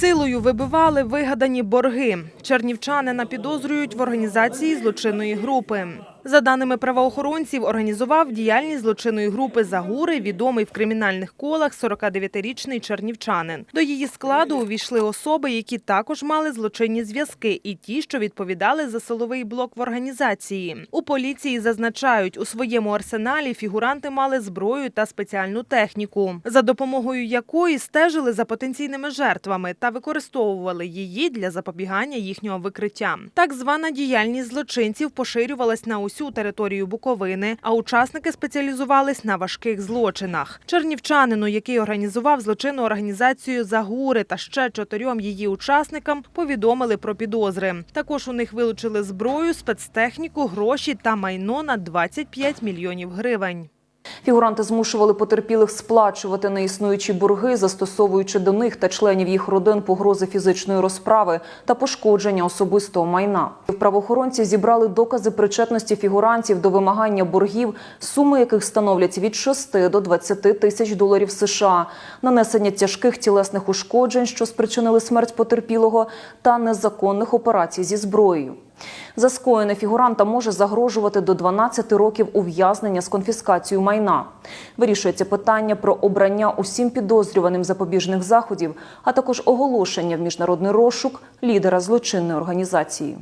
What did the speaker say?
Силою вибивали вигадані борги. Чернівчанина підозрюють в організації злочинної групи. За даними правоохоронців, організував діяльність злочинної групи Загури, відомий в кримінальних колах 49-річний чернівчанин. До її складу увійшли особи, які також мали злочинні зв'язки, і ті, що відповідали за силовий блок в організації. У поліції зазначають, у своєму арсеналі фігуранти мали зброю та спеціальну техніку, за допомогою якої стежили за потенційними жертвами та використовували її для запобігання їхнього викриття. Так звана діяльність злочинців поширювалась на усю територію Буковини, а учасники спеціалізувались на важких злочинах. Чернівчанину, який організував злочинну організацію Загури та ще чотирьом її учасникам, повідомили про підозри. Також у них вилучили зброю, спецтехніку, гроші та майно на 25 мільйонів гривень. Фігуранти змушували потерпілих сплачувати неіснуючі борги, застосовуючи до них та членів їх родин погрози фізичної розправи та пошкодження особистого майна. Правоохоронці зібрали докази причетності фігурантів до вимагання боргів, суми яких становлять від 6 до 20 тисяч доларів США, нанесення тяжких тілесних ушкоджень, що спричинили смерть потерпілого, та незаконних операцій зі зброєю. За скоєне фігуранта може загрожувати до 12 років ув'язнення з конфіскацією майна. Вирішується питання про обрання усім підозрюваним запобіжних заходів, а також оголошення в міжнародний розшук лідера злочинної організації.